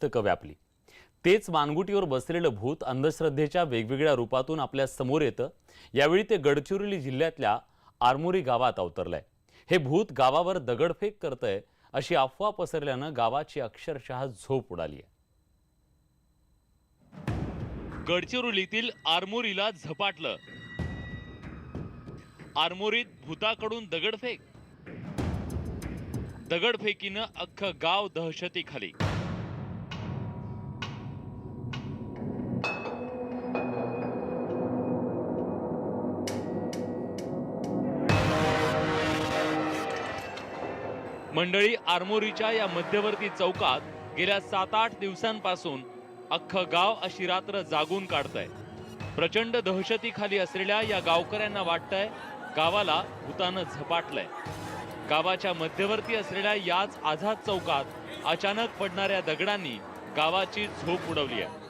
पुस्तकं व्यापली तेच मानगुटीवर बसलेलं भूत अंधश्रद्धेच्या वेगवेगळ्या रूपातून आपल्यासमोर येतं. यावेळी ते गडचिरोली जिल्ह्यातल्या आरमोरी गावात अवतरलंय. हे भूत गावावर दगडफेक करतंय अशी अफवा पसरल्यानं गावाची अक्षरशः झोप उडाली आहे गडचिरोलीतील आरमोरीला झपाटलं. आरमोरीत भूताकडून दगडफेक. दगडफेकीनं अख्खं गाव दहशतीखाली. मंडळी आरमोरीच्या या मध्यवर्ती चौकात गेल्या सात आठ दिवसांपासून अख्खं गाव अशी रात्र जागून काढतंय. प्रचंड दहशतीखाली असलेल्या या गावकऱ्यांना वाटतंय गावाला भूतानं झपाटलंय. गावाच्या मध्यवर्ती असलेल्या याच आझाद चौकात अचानक पडणाऱ्या दगडांनी गावाची झोप उडवली आहे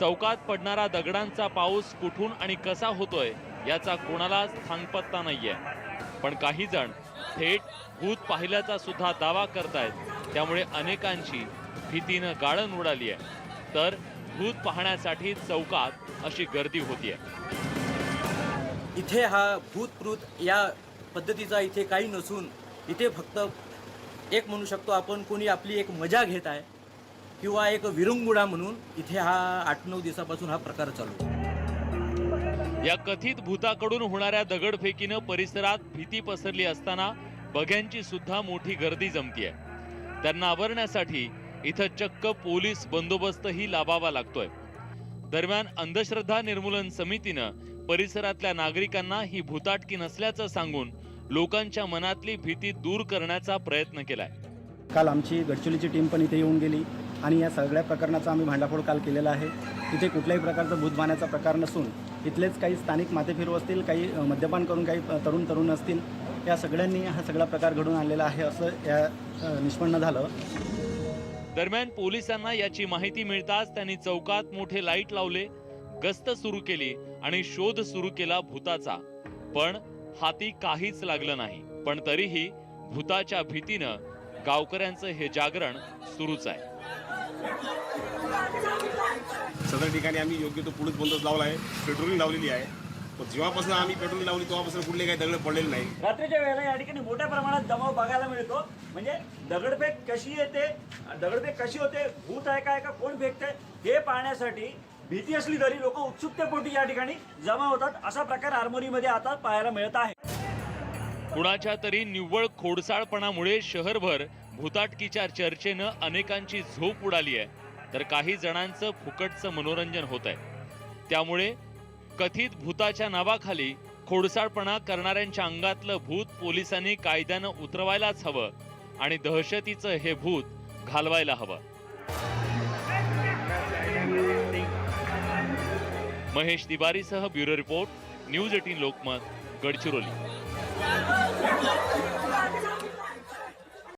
चौकात पडणारा दगडांचा पाऊस कुठून आणि कसा होतोय याचा कोणालाच थांगपत्ता नाहीये. पण काही जण थेट भूत पाहिल्याचा सुद्धा दावा करतायत. त्यामुळे अनेकांची भीतीनं गाळण उडाली आहे. तर भूत पाहण्यासाठी चौकात अशी गर्दी होतीये. इथे हा भूतप्रूत या पद्धतीचा इथे काही नसून इथे फक्त एक म्हणू शकतो आपण कोणी आपली एक मजा घेत आहे किंवा एक विरंगुडा म्हणून इथे हा आठ नऊ दिवसापासून हा प्रकार चालू आहे. या कथित भूताकडून होणाऱ्या दगडफेकीनं परिसरात भीती पसरली असताना बघ्यांची सुद्धा मोठी गर्दी जमतीये. त्यांना आवरण्यासाठी इथं चक्क पोलीस बंदोबस्तही लाभावा लागतोय. दरम्यान अंधश्रद्धा निर्मूलन समितीनं परिसरातल्या नागरिकांना ही भूताटकी नसल्याचं सांगून लोकांच्या मनातली भीती दूर करण्याचा प्रयत्न केलाय. काल आमची गडचिरोलीची टीम पण इथे येऊन गेली आणि या सगळ्या प्रकरणाचा आम्ही भांडाफोड काल केलेला आहे. इथे कुठल्याही प्रकारचा भूतमानाचा प्रकार नसून इथलेच काही स्थानिक माथेफिरू असतील काही मद्यपान करून काही तरुण तरुण असतील या सगळ्यांनी हा सगळा प्रकार घडून आणलेला आहे असं या निष्पन्न झालं. दरम्यान पोलिसांना याची माहिती मिळताच त्यांनी चौकात मोठे लाइट लावले गस्त सुरू केली आणि शोध सुरू केला भूताचा. पण हाती काहीच लागलं नाही. पण तरीही भूताच्या भीतीनं गावकऱ्यांचं हे जागरण सुरूच आहे. सदर ठिकाणी आम्ही योग्य तो पोलीस बंदोबस्त लावला आहे. पेट्रोलिंग लावलेली आहे. पण जेव्हापासून आम्ही पेट्रोलिंग लावली तेव्हापासून कुठले काही दगड पडलेले नाही. रात्रीच्या वेळेला या ठिकाणी मोठ्या प्रमाणात जमाव बघायला मिळतो. म्हणजे दगडफेक कशी येते दगडफेक कशी होते भूत आहे काय का कोण फेकते हे पाहण्यासाठी भीती असली तरी लोक उत्सुकतेपोटी या ठिकाणी जमा होतात. असा प्रकार आरमोरीमध्ये आता पाहायला मिळत आहे. कुणाच्या तरी निव्वळ खोडसाळपणामुळे शहरभर भूताटकीच्या चर्चेनं अनेकांची झोप उडाली आहे. तर काही जणांचं फुकटचं मनोरंजन होत आहे. त्यामुळे कथित भूताच्या नावाखाली खोडसाळपणा करणाऱ्यांच्या अंगातलं भूत पोलिसांनी कायद्यानं उतरवायलाच हवं आणि दहशतीचं हे भूत घालवायला हवं. Mahesh तिवारीसह bureau report news eighteen Lokmat Gadchiroli.